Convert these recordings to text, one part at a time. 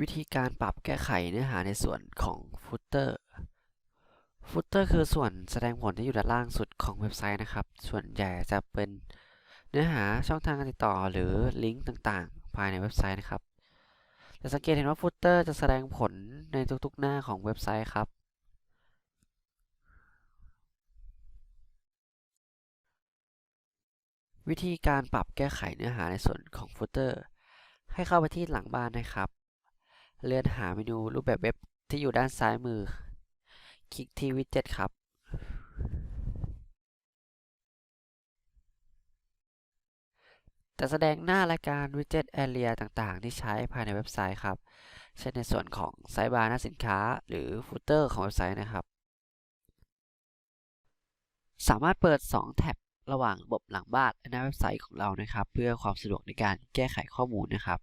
วิธีการปรับแก้ไขเนื้อหาในส่วนของ Footer Footer คือส่วนแสดงผลที่อยู่ด้านล่างสุดของเว็บไซต์นะครับ ส่วนใหญ่จะเป็นเนื้อหาช่องทางการติดต่อหรือลิงก์ต่างๆ ภายในเว็บไซต์นะครับ จะสังเกตเห็นว่า Footer จะแสดงผลในทุกๆหน้าของเว็บไซต์ครับวิธีการปรับแก้ไขเนื้อหาในส่วนของ Footer ให้เข้าไปที่หลังบ้านนะครับ เลื่อนหาเมนูรูปแบบเว็บที่อยู่ด้านซ้ายมือ คลิกที่วิดเจ็ตครับ จะแสดงหน้ารายการวิดเจ็ตแอเรียต่างๆ ที่ใช้ภายในเว็บไซต์ครับ เช่นในส่วนของไซต์บาร์หน้าสินค้า หรือฟุตเตอร์ของเว็บไซต์นะครับ สามารถเปิด 2 แท็บระหว่างระบบหลังบ้านและหน้าเว็บไซต์ของเรานะครับ เพื่อความสะดวกในการแก้ไขข้อมูลนะครับ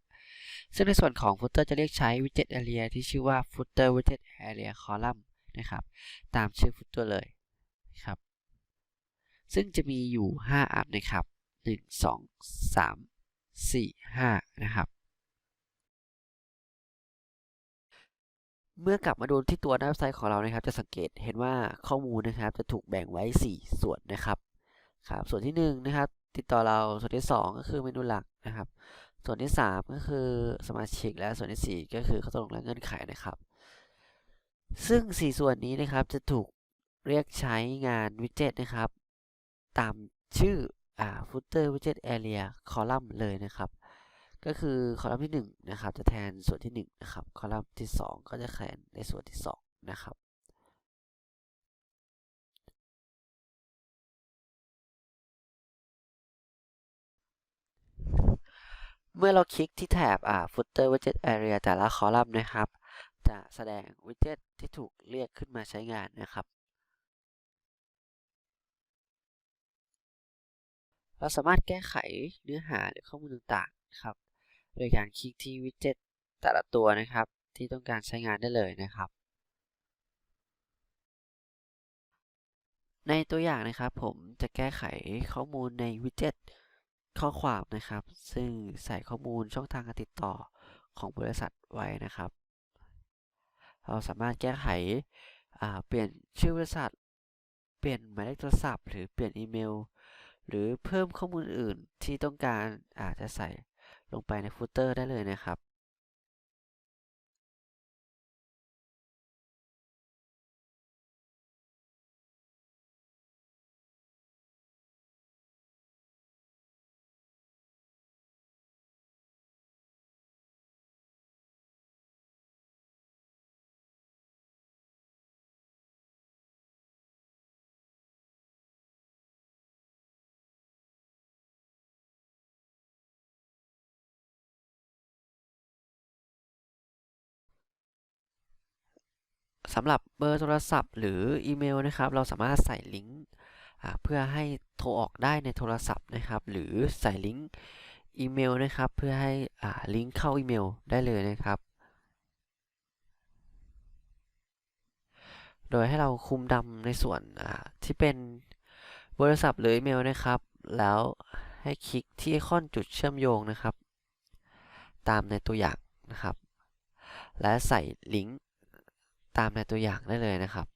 ซึ่งในส่วนของ Footer จะเรียกใช้ Widget Area ที่ชื่อว่า Footer Widget Area Column นะครับ ตามชื่อ Footer เลยครับ ซึ่งจะมีอยู่ 5 อันนะครับ 1 2 3 4 5 นะครับ เมื่อกลับมาดูที่ตัวหน้าเว็บไซต์ของเรานะครับ จะสังเกตเห็นว่าข้อมูลนะครับ จะถูกแบ่งไว้ 4 ส่วนนะครับครับส่วนที่1นะครับติดต่อเราส่วนที่ 2 ก็คือเมนูหลักนะครับ ส่วนที่ 3 ก็คือสมาชิกและส่วนที่ 4 ก็คือข้อตกลงและเงื่อนไขนะครับ ซึ่ง 4 ส่วนนี้นะครับจะถูกเรียกใช้งานวิดเจ็ตนะครับ ตามชื่ออ่า footer widget area column เลยนะครับ ก็คือคอลัมน์ที่ 1 นะครับ จะแทนส่วนที่ 1 นะครับ คอลัมน์ที่ 2 ก็จะแทนในส่วนที่ 2 นะครับ เมื่อเราคลิกที่แถบอ่า footer widget area แต่ละคอลัมน์นะครับ จะแสดงวิดเจ็ตที่ถูกเรียกขึ้นมาใช้งานนะครับ เราสามารถแก้ไขเนื้อหาหรือข้อมูลต่างๆนะครับ โดยการคลิกที่วิดเจ็ตแต่ละตัวนะครับ ที่ต้องการใช้งานได้เลยนะครับ ในตัวอย่างนะครับผมจะแก้ไขข้อมูลในวิดเจ็ต ข้อความนะครับ ซึ่งใส่ข้อมูลช่องทางการติดต่อของบริษัทไว้นะครับ เราสามารถแก้ไขเปลี่ยนชื่อบริษัท เปลี่ยนหมายเลขโทรศัพท์ หรือเปลี่ยนอีเมล หรือเพิ่มข้อมูลอื่นที่ต้องการอาจจะใส่ลงไปในฟุตเตอร์ได้เลยนะครับ สำหรับเบอร์โทรศัพท์ หรืออีเมลนะครับ เราสามารถใส่ลิงก์เพื่อให้โทรออกได้ในโทรศัพท์นะครับ หรือใส่ลิงก์อีเมลนะครับ เพื่อให้ลิงก์เข้าอีเมลได้เลยนะครับ โดยให้เราคุมดำในส่วนที่เป็นบริษัทหรืออีเมลนะครับ แล้วให้คลิกที่ไอคอนจุดเชื่อมโยงนะครับ ตามในตัวอย่างนะครับ และใส่ลิงก์ ตามในตัวอย่างได้เลยนะครับ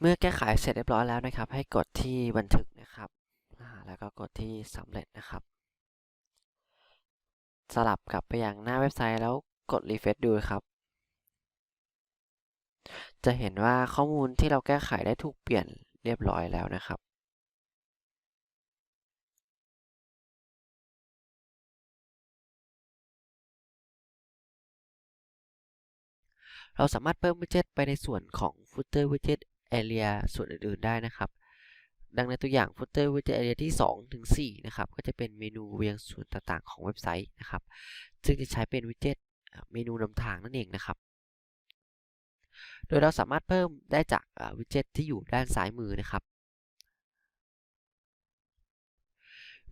เมื่อแก้ไขเสร็จเรียบร้อยแล้วนะครับ ให้กดที่บันทึกนะครับแล้วก็กดที่สำเร็จนะครับ สลับกลับไปยังหน้าเว็บไซต์แล้วกดรีเฟรชดูครับ จะเห็นว่าข้อมูลที่เราแก้ไขได้ถูกเปลี่ยนเรียบร้อยแล้วนะครับเราสามารถเพิ่มวิดเจ็ตไปในส่วนของ Footer Widget Area ส่วนอื่นๆได้นะครับ ดังในตัวอย่าง footer widget area ที่ 2 ถึง 4 นะครับ ก็จะเป็นเมนูเรียงส่วนต่างๆ ของเว็บไซต์นะครับ ซึ่งจะใช้เป็น widget เมนูนำทางนั่นเองนะครับ โดยเราสามารถเพิ่มได้จาก widget ที่อยู่ด้านซ้ายมือนะครับ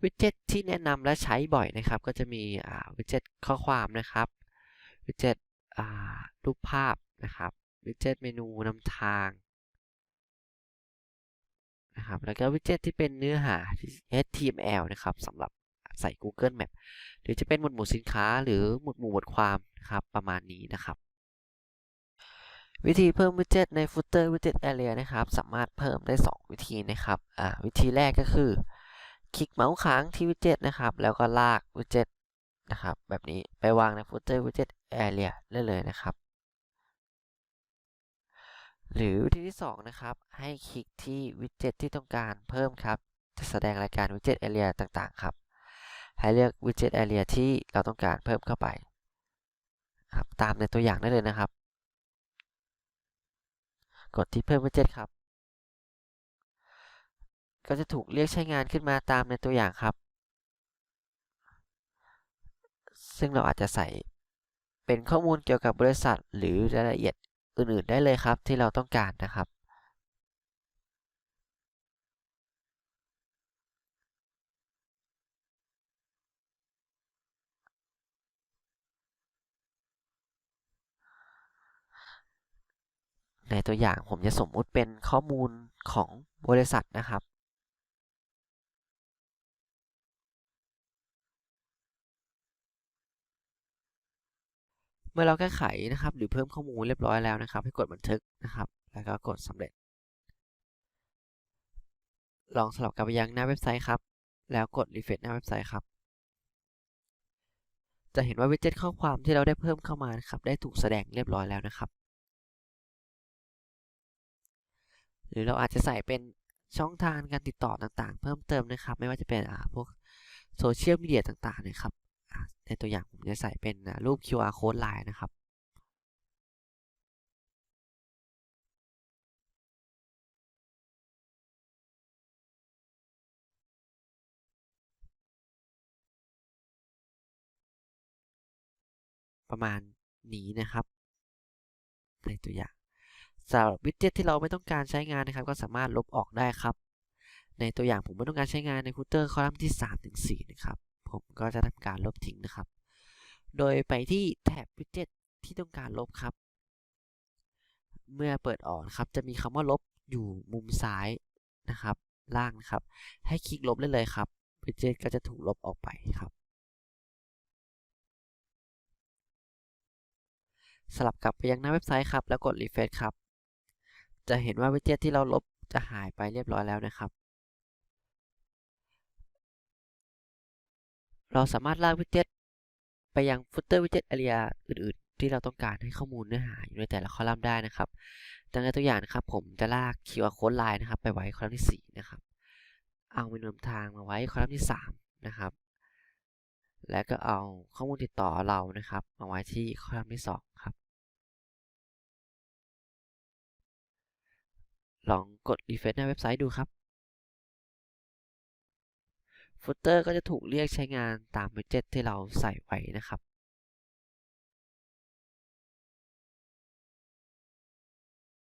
widget ที่แนะนำและใช้บ่อยนะครับ ก็จะมี widget ข้อความนะครับ widget รูปภาพนะครับ widget เมนูนำทาง นะครับแล้วก็วิดเจ็ตที่เป็นเนื้อหา HTML นะครับสำหรับใส่ Google Map หรือจะเป็นหมวดหมู่สินค้าหรือหมวดหมู่บทความนะครับประมาณนี้นะครับ วิธีเพิ่มวิดเจ็ตใน Footer Widget Area นะครับ สามารถเพิ่มได้ 2 วิธีนะครับวิธีแรกก็คือ คลิกเมาส์ค้างที่วิดเจ็ตนะครับ แล้วก็ลากวิดเจ็ตนะครับแบบนี้ไปวางใน Footer Widget Area ได้เลยนะครับ หรือวิธีที่ 2 นะครับ ให้คลิกที่วิดเจ็ตที่ต้องการเพิ่มครับ จะแสดงรายการวิดเจ็ตแอเรียต่างๆ ครับ ให้เลือกวิดเจ็ตแอเรียที่เราต้องการเพิ่มเข้าไปครับตามในตัวอย่างได้เลยนะครับ กดที่เพิ่มวิดเจ็ตครับ ก็จะถูกเรียกใช้งานขึ้นมาตามในตัวอย่างครับ ซึ่งเราอาจจะใส่เป็นข้อมูลเกี่ยวกับบริษัทหรือรายละเอียด อื่นๆได้เลยครับที่เราต้องการนะครับ ในตัวอย่างผมจะสมมุติเป็นข้อมูลของบริษัทนะครับ มื่อเราแก้ไขนะครับ หรือเพิ่มข้อมูลเรียบร้อยแล้วนะครับ ให้กดบันทึกนะครับ แล้วก็กดสำเร็จ ลองสลับกลับไปยังหน้าเว็บไซต์ครับ แล้วกดรีเฟรชหน้าเว็บไซต์ครับ จะเห็นว่าวิดเจ็ตข้อความที่เราได้เพิ่มเข้ามานะครับ ได้ถูกแสดงเรียบร้อยแล้วนะครับ หรือเราอาจจะใส่เป็นช่องทางการติดต่อต่างๆ เพิ่มเติมนะครับ ไม่ว่าจะเป็นพวกโซเชียลมีเดียต่างๆนะครับ ในตัวอย่างผมจะใส่เป็นรูป QR code ไลน์นะครับ ประมาณนี้นะครับ ในตัวอย่างสำหรับวิดเจ็ตที่เราไม่ต้องการใช้งานนะครับ ก็สามารถลบออกได้ครับ ในตัวอย่างผมไม่ต้องการใช้งานในคูเตอร์คอลัมน์ที่3ถึง4นะครับ ผมก็จะทำการลบทิ้งนะครับ โดยไปที่แท็บวิดเจ็ตที่ต้องการลบครับ เมื่อเปิดออกนครับจะมีคำว่าลบอยู่มุมซ้ายนะครับ ล่างนะครับ ให้คลิกลบได้เลยครับวิดเจ็ตก็จะถูกลบออกไปครับสลับกลับไปยังหน้าเว็บไซต์ครับ แล้วกด refresh ครับ จะเห็นว่าวิดเจ็ตที่เราลบจะหายไปเรียบร้อยแล้วนะครับ เราสามารถลากวิดเจ็ตไปยัง footer widget area อื่นๆ ที่เราต้องการให้ข้อมูลเนื้อหาอยู่ในแต่ละคอลัมน์ได้นะครับดังในตัวอย่างนะครับ ผมจะลาก QR code line นะครับ ไปไว้คอลัมน์ที่ 4 นะครับ เอาเมนูนำทางมาไว้คอลัมน์ที่ 3 นะครับ และก็เอาข้อมูลติดต่อเรานะครับ มาไว้ที่คอลัมน์ที่ 2 ครับ ลองกด refresh หน้าเว็บไซต์ดูครับ footer ก็จะถูกเรียกใช้งานตามวิดเจ็ตที่เราใส่ไว้นะครับ